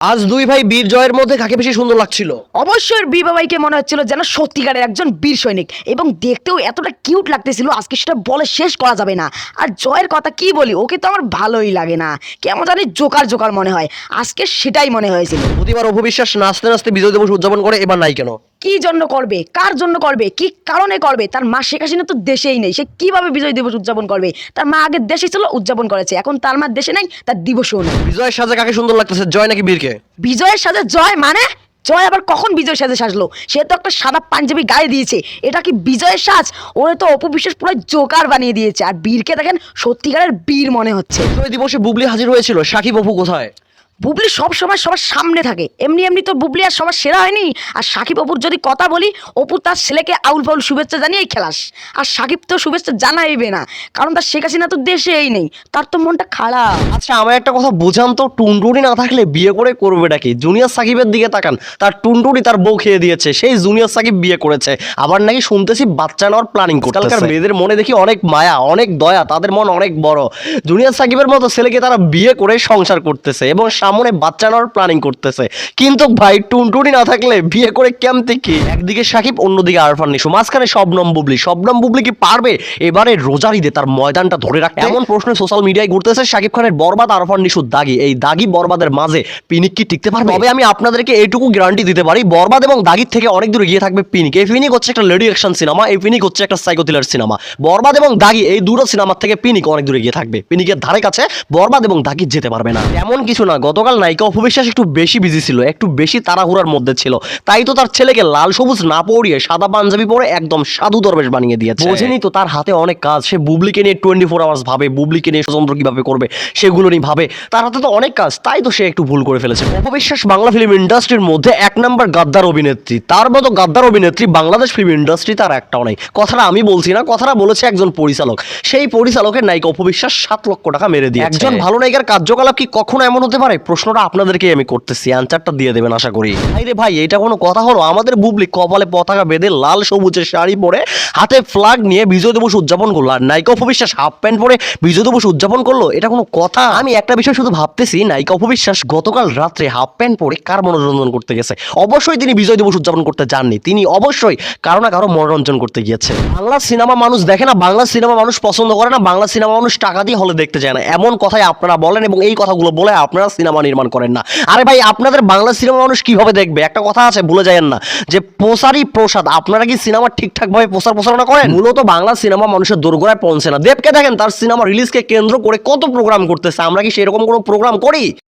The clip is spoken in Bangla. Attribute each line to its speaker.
Speaker 1: আজ দুই ভাই বীর জয়ের মধ্যে কাকে বেশি সুন্দর লাগছিল?
Speaker 2: অবশ্যই বীর বাবাইকে মনে হচ্ছিল যেন সত্যিকারের একজন বীর সৈনিক। এবং দেখতেও এতটা কিউট লাগতেছিল আজকে সেটা বলে শেষ করা যাবে না। আর জয়ের কথা কি বলি ওকে তো আমার ভালোই লাগে না। কেমন জানি জোকার জোকার মনে হয় আজকে সেটাই মনে হয়েছিল।
Speaker 1: প্রতিবার অপবিশ্বাস নাচতে নাচতে বিজয় দিবস উদযাপন করে এবার নাই কেন?
Speaker 2: কি জন্য করবে? কার জন্য করবে? কি কারণে করবে? তার মা শেখ হাসিনা তো দেশেই নেই। সে কীভাবে বিজয় দিবস উদযাপন করবে? তার মা আগে দেশে ছিল উদযাপন করেছে। এখন তার মা দেশে নাই তার দিবসও নেই।
Speaker 1: বিজয়ের সাজে কাকে সুন্দর লাগতেছে? জয় নাকি বীরকে?
Speaker 2: বিজয়ের সাথে জয় মানে? জয় আবার কখন বিজয়ের সাজে সাজলো? সে তো একটা সাদা পাঞ্জাবি গায়ে দিয়েছে। এটা কি বিজয়ের সাজ? ওরে তো অপবিশ্বাস পুরো জোকার বানিয়ে দিয়েছে। আর বীরকে দেখেন সত্যিকারের বীর মনে হচ্ছে।
Speaker 1: বিজয় দিবসে বুবলি হাজির হয়েছিল। সাকিব অপু কোথায়?
Speaker 2: বুবলি সব সময় সবার সামনে থাকে। এমনি এমনি তো বুবলি আর সবার সেরা হয়নি? আর সাকিব অপুর যদি কথা বলি অপু তার ছেলেকে আউল ফাউল শুভেচ্ছা জানিয়েই খেলাস। আর সাকিব তো শুভেচ্ছা জানাইবে না কারণ তার শেখ হাসিনা তো দেশেই নেই তার তো মনটা খারাপ।
Speaker 1: আচ্ছা আমার একটা কথা বোঝান তো টুনটুনি না থাকলে বিয়ে করে করবে নাকি? জুনিয়র সাকিবের দিকে তাকান তার টুনটুনি তার বউ খেয়ে দিয়েছে সেই জুনিয়র সাকিব বিয়ে করেছে। আবার নাকি শুনতেছি বাচ্চা নেওয়ার প্ল্যানিং করতে কালকার মেয়েদের মনে দেখি অনেক মায়া অনেক দয়া তাদের মন অনেক বড়। জুনিয়র সাকিবের মতো ছেলেকে তারা বিয়ে করে সংসার করতেছে এবং সামনে বাচ্চা নেওয়ার প্ল্যানিং করতেছে। কিন্তু ভাই টুনটুনি না থাকলে বিয়ে করে কেমতে কি? একদিকে সাকিব অন্যদিকে আরফান নিশু। মাঝখানে শবনম বুবলি। শবনম বুবলি কি পারবে? এবারে রোজার ঈদে তার ময়দানটা ধরে রাখতে? এমন প্রশ্ন সোশ্যাল মিডিয়ায় ঘুরতেছে সাকিব খানের বরবাদ আরফান নিশুর দাগি। এই দাগি বরবাদের মাঝে পিনিক কি টিকতে পারবে? তবে আমি আপনাদেরকে এইটুকু গ্যারান্টি দিতে পারি বরবাদ এবং দাগির থেকে অনেক দূরে গিয়ে থাকবে পিনিক। এই পিনিক হচ্ছে একটা লেডি অ্যাকশন সিনেমা এই পিনিক হচ্ছে একটা সাইকো থ্রিলার সিনেমা বরবাদ এবং দাগি এই দুটো সিনেমার থেকে পিনিক অনেক দূরে গিয়ে থাকবে। পিনিকের ধারে কাছে বরবাদ এবং দাগি যেতে পারবে না। এমন কিছু না গতকাল নায়িকা অপবিশ্বাস একটু বেশি বিজি ছিল একটু বেশি তাড়াহুড়ার মধ্যে ছিল। তাই তো তার ছেলেকে লাল সবুজ না পরিয়ে সাদা পাঞ্জাবি পরে একদম সাধু দরবেশ বানিয়ে দিয়েছে। বোঝেনি তো তার হাতে অনেক কাজ সে বুবলিকে নিয়ে টোয়েন্টি ফোর আওয়ার্স ভাবে বুবলিকে নিয়ে স্বতন্ত্র কীভাবে করবে সেগুলো নিয়ে ভাবে। তার হাতে তো অনেক কাজ তাই তো সে একটু ভুল করে ফেলেছে। অপবিশ্বাস বাংলা ফিল্ম ইন্ডাস্ট্রির মধ্যে এক নম্বর গাদ্দার অভিনেত্রী। তার মতো গাদ্দার অভিনেত্রী বাংলাদেশ ফিল্ম ইন্ডাস্ট্রি তার একটাও নেই। কথাটা আমি বলছি না কথাটা বলেছে একজন পরিচালক। সেই পরিচালকের নায়িকা অপবিশ্বাস সাত লক্ষ টাকা মেরে দিয়ে একজন ভালো নায়িকার কার্যকলাপ কি কখনো এমন হতে পারে? প্রশ্নটা আপনাদেরকে আমি করতেছি অ্যান্সারটা দিয়ে দেবেন আশা করি। ভাই রে ভাই, এটা কোনো কথা হলো? আমাদের বুবলি কপালে পতাকা বেঁধে লাল সবুজের শাড়ি পরে হাতে ফ্ল্যাগ নিয়ে বিজয় দিবস উদযাপন করল, আর নায়িকা অপবিশ্বাস হাফ প্যান্ট পরে বিজয় দিবস উদযাপন করল, এটা কোনো কথা? আমি একটা বিষয় শুধু ভাবতেছি, নায়িকা অপবিশ্বাস গতকাল রাত্রে হাফ প্যান্ট পরে কার মনোরঞ্জন করতে গেছে? অবশ্যই তিনি বিজয় দিবস উদযাপন করতে যাননি, তিনি অবশ্যই কারও না কারও মনোরঞ্জন করতে গিয়েছে। বাংলা সিনেমা মানুষ দেখে না, বাংলা সিনেমা মানুষ পছন্দ করে না, বাংলা সিনেমা মানুষ টাকা দিয়ে হলে দেখতে চায় না। এমন কথাই আপনারা বলেন এবং এই কথাগুলো বলে আপনারা সিনেমা নির্মাণ করেন না। আরে ভাই, আপনাদের বাংলা সিনেমা মানুষ কীভাবে দেখবে? একটা কথা আছে, ভুলে যায়েন না, যে প্রসারী প্রসাদ, আপনারা কি সিনেমা ঠিকঠাক ভাবে প্রচার প্রচারণা করেন? মূলত বাংলা সিনেমা মানুষের দোরগোড়ায় পৌঁছে না। দেবকে দেখেন, তার সিনেমা রিলিজকে কেন্দ্র করে কত প্রোগ্রাম করতেছে? আমরা কি সেরকম কোনো প্রোগ্রাম করি?